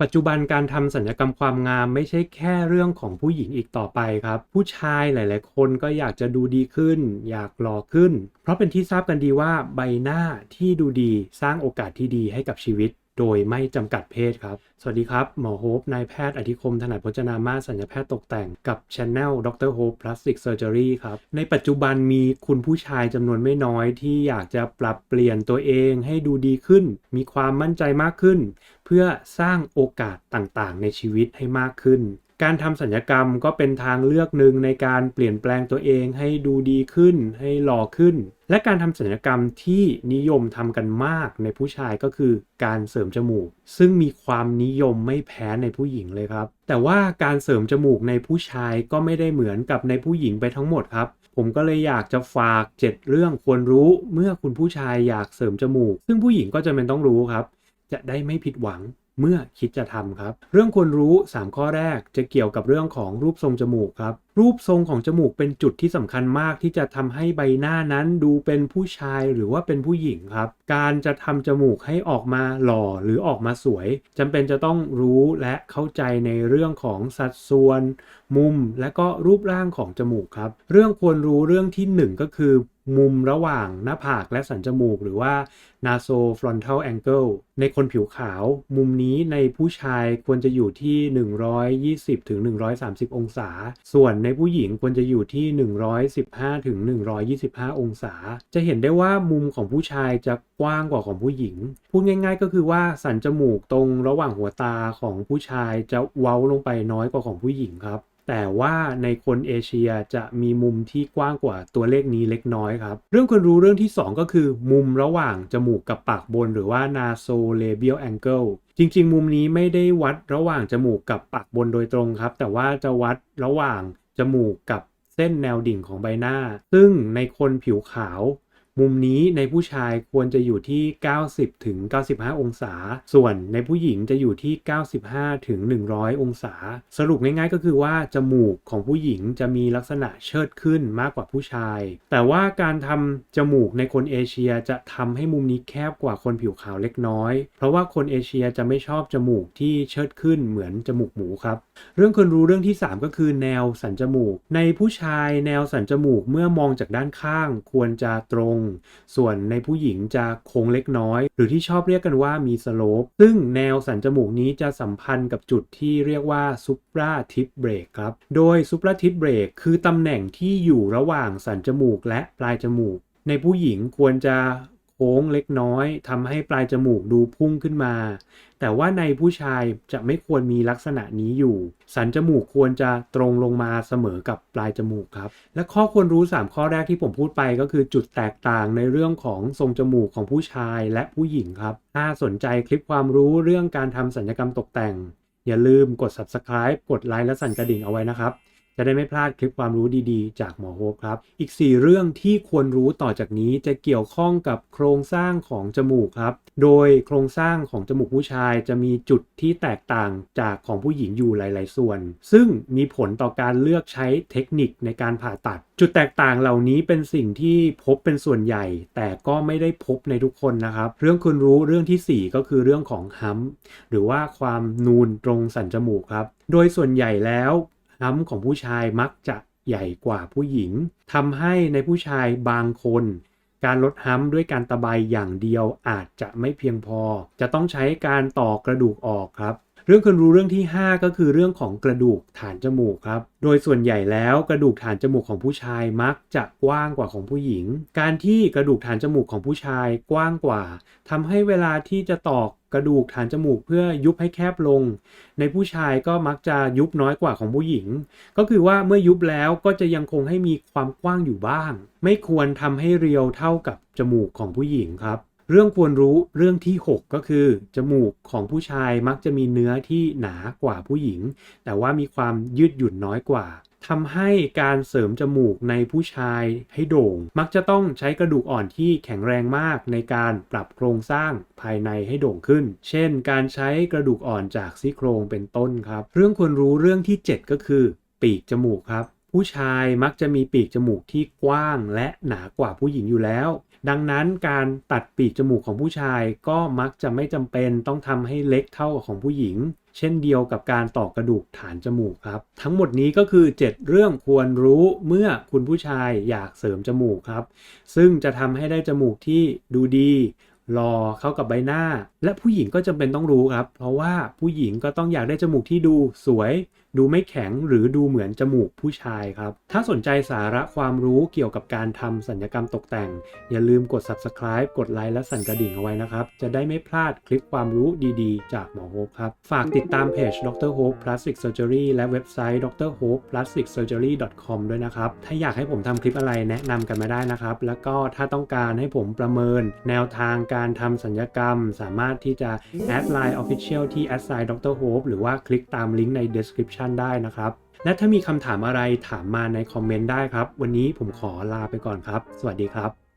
ปัจจุบันการทำสัญญกรรมความงามไม่ใช่แค่เรื่องของผู้หญิงอีกต่อไปครับ ผู้ชายหลาย ๆ คนก็อยากจะดูดีขึ้น อยากหล่อขึ้น เพราะเป็นที่ทราบกันดีว่าใบหน้าที่ดูดีสร้างโอกาสที่ดีให้กับชีวิต โดยไม่จำกัดเพศครับ สวัสดีครับ หมอโฮปนายแพทย์อธิคมถนัดพจนามาสัญญแพทย์ตกแต่งกับช anel ดรโฮปพลัสติกเซอร์เจอรี่ครับ ในปัจจุบันมีคุณผู้ชายจำนวนไม่น้อยที่อยากจะปรับเปลี่ยนตัวเองให้ดูดีขึ้น มีความมั่นใจมากขึ้น เพื่อสร้างโอกาสต่างๆ ในชีวิตให้มากขึ้น การทำสัญญกรรมก็เป็นทางเลือกหนึ่งในการเปลี่ยนแปลงตัวเองให้ดูดีขึ้น ให้หล่อขึ้น และการทำสัญญกรรมที่นิยมทำกันมากในผู้ชายก็คือการเสริมจมูก ซึ่งมีความนิยมไม่แพ้ในผู้หญิงเลยครับ แต่ว่าการเสริมจมูกในผู้ชายก็ไม่ได้เหมือนกับในผู้หญิงไปทั้งหมดครับผมก็เลยอยากจะฝาก 7 เรื่องควรรู้เมื่อคุณผู้ชายอยากเสริมจมูก ซึ่งผู้หญิงก็จะเป็นต้องรู้ครับ จะได้ไม่ผิดหวัง เมื่อคิดจะทำครับ เรื่องควรรู้ 3 ข้อแรกจะเกี่ยวกับเรื่องของรูปทรงจมูกครับ รูปทรงของจมูกเป็นจุดที่สำคัญมากที่จะทำให้ใบหน้านั้นดูเป็นผู้ชายหรือว่าเป็นผู้หญิงครับ การจะทำจมูกให้ออกมาหล่อหรือออกมาสวยจำเป็นจะต้องรู้และเข้าใจในเรื่องของสัดส่วน มุมและก็รูปร่างของจมูกครับ เรื่องควรรู้เรื่องที่หนึ่งก็คือมุมระหว่างหน้าผากและสันจมูก หรือว่า nasofrontal angle ในคนผิวขาว มุมนี้ในผู้ชายควรจะอยู่ที่ 120ถึง130 องศา ส่วนในผู้หญิงควรจะอยู่ที่ 115ถึง125 องศา จะเห็นได้ว่ามุมของผู้ชายจะกว้างกว่าของผู้หญิง พูดง่าย ๆ ก็คือว่าสันจมูกตรงระหว่างหัวตาของผู้ชายจะเว้าลงไปน้อยกว่าของผู้หญิงครับแต่ว่าในคนเอเชียจะมีมุมที่กว้างกว่าตัวเลขนี้เล็กน้อยครับ เรื่องควรรู้เรื่องที่ 2 ก็คือ มุมระหว่างจมูกกับปากบนหรือว่า nasolabial angle จริง ๆ มุมนี้ไม่ได้วัดระหว่างจมูกกับปากบนโดยตรงครับ แต่ว่าจะวัดระหว่าง มูกกับเส้นแนวดิ่งของใบหน้า ซึ่งในคนผิวขาว มุมนี้ในผู้ชายควรจะอยู่ที่ 90ถึง95 องศา ส่วนในผู้หญิงจะอยู่ที่ 95ถึง100 องศา สรุปง่ายๆ ก็คือว่าจมูกของผู้หญิงจะมีลักษณะเชิดขึ้นมากกว่าผู้ชาย แต่ว่าการทำจมูกในคนเอเชียจะทำให้มุมนี้แคบกว่าคนผิวขาวเล็กน้อย เพราะว่าคนเอเชียจะไม่ชอบจมูกที่เชิดขึ้นเหมือนจมูกหมูครับ เรื่องคนรู้เรื่องที่ 3 ก็คือแนวสันจมูก ในผู้ชายแนวสันจมูกเมื่อมองจากด้านข้างควรจะตรงส่วนในผู้หญิงจะโค้งเล็กน้อย หรือที่ชอบเรียกกันว่ามีสโลป ซึ่งแนวสันจมูกนี้จะสัมพันธ์กับจุดที่เรียกว่าซุปราทิปเบรกครับ โดยซุปราทิปเบรกคือตำแหน่งที่อยู่ระหว่างสันจมูกและปลายจมูก ในผู้หญิงควรจะ ค้งเล็กน้อยทำให้ปลายจมูกดูพุ่งขึ้นมา แต่ว่าในผู้ชายจะไม่ควรมีลักษณะนี้อยู่ สันจมูกควรจะตรงลงมาเสมอกับปลายจมูกครับ และข้อควรรู้ 3 ข้อแรกที่ผมพูดไปก็คือจุดแตกต่างในเรื่องของทรงจมูกของผู้ชายและผู้หญิงครับ ถ้าสนใจคลิปความรู้เรื่องการทำสัญญกรรมตกแต่ง อย่าลืมกด subscribe กดไลค์และสั่นกระดิ่งเอาไว้นะครับ จะได้ไม่พลาดคลิปความรู้ดีๆ จากหมอโฮปครับ อีก 4 เรื่องที่ควรรู้ต่อจากนี้จะเกี่ยวข้องกับโครงสร้างของจมูกครับ โดยโครงสร้างของจมูกผู้ชายจะมีจุดที่แตกต่างจากของผู้หญิงอยู่หลาย ๆ ส่วน ซึ่งมีผลต่อการเลือกใช้เทคนิคในการผ่าตัด จุดแตกต่างเหล่านี้เป็นสิ่งที่พบเป็นส่วนใหญ่ แต่ก็ไม่ได้พบในทุกคนนะครับ เรื่องคุณรู้เรื่องทีสี่4 ก็คือเรื่องของฮัมหรือว่าความนูนตรงสันจมูกครับ โดยส่วนใหญ่แล้ว ห้ำของผู้ชายมักจะใหญ่กว่าผู้หญิงทำให้ในผู้ชายบางคน การลดห้ำด้วยการตะไบอย่างเดียวอาจจะไม่เพียงพอ จะต้องใช้การต่อกระดูกออกครับ เรื่องคนรู้เรื่องที่ 5 ก็คือเรื่องของกระดูกฐานจมูกครับ โดยส่วนใหญ่แล้วกระดูกฐานจมูกของผู้ชายมักจะกว้างกว่าของผู้หญิง การที่กระดูกฐานจมูกของผู้ชายกว้างกว่าทำให้เวลาที่จะตอกกระดูกฐานจมูกเพื่อยุบให้แคบลง ในผู้ชายก็มักจะยุบน้อยกว่าของผู้หญิง ก็คือว่าเมื่อยุบแล้วก็จะยังคงให้มีความกว้างอยู่บ้าง ไม่ควรทำให้เรียวเท่ากับจมูกของผู้หญิงครับ เรื่องควรรู้เรื่องที่ 6 ก็คือ จมูกของผู้ชายมักจะมีเนื้อที่หนากว่าผู้หญิง แต่ว่ามีความยืดหยุ่นน้อยกว่าทำให้การเสริมจมูกในผู้ชายให้โด่ง มักจะต้องใช้กระดูกอ่อนที่แข็งแรงมากในการปรับโครงสร้างภายในให้โด่งขึ้น เช่น การใช้กระดูกอ่อนจากซี่โครงเป็นต้นครับ เรื่องควรรู้เรื่องที่ 7 ก็คือ ปีกจมูกครับ ผู้ชายมักจะมีปีกจมูกที่กว้างและหนากว่าผู้หญิงอยู่แล้ว ดังนั้นการตัดปีกจมูกของผู้ชายก็มักจะไม่จำเป็นต้องทำให้เล็กเท่ากับของผู้หญิง เช่นเดียวกับการต่อกระดูกฐานจมูกครับ ทั้งหมดนี้ก็คือ 7 เรื่องควรรู้เมื่อคุณผู้ชายอยากเสริมจมูกครับ ซึ่งจะทำให้ได้จมูกที่ดูดีหล่อเข้ากับใบหน้า และผู้หญิงก็จำเป็นต้องรู้ครับ เพราะว่าผู้หญิงก็ต้องอยากได้จมูกที่ดูสวยดูไม่แข็งหรือดูเหมือนจมูกผู้ชายครับ ถ้าสนใจสาระความรู้เกี่ยวกับการทำสัญญกรรมตกแต่ง อย่าลืมกด subscribe กดไลค์และสั่นกระดิ่งเอาไว้นะครับ จะได้ไม่พลาดคลิปความรู้ดีๆ จากหมอโฮปครับ ฝากติดตามเพจ Dr. Hope Plastic Surgery และเว็บไซต์ Dr. Hope Plastic Surgery com ด้วยนะครับ ถ้าอยากให้ผมทำคลิปอะไรแนะนำกันมาได้นะครับ แล้วก็ถ้าต้องการให้ผมประเมิน แนวทางการทำสัญญกรรม สามารถที่จะแอดไลน์ Official ที่ a d s i g n Dr. Hope หรือว่าคลิกตามลิงก์ใน description ได้นะครับ และถ้ามีคำถามอะไรถามมาในคอมเมนต์ได้ครับ วันนี้ผมขอลาไปก่อนครับ สวัสดีครับ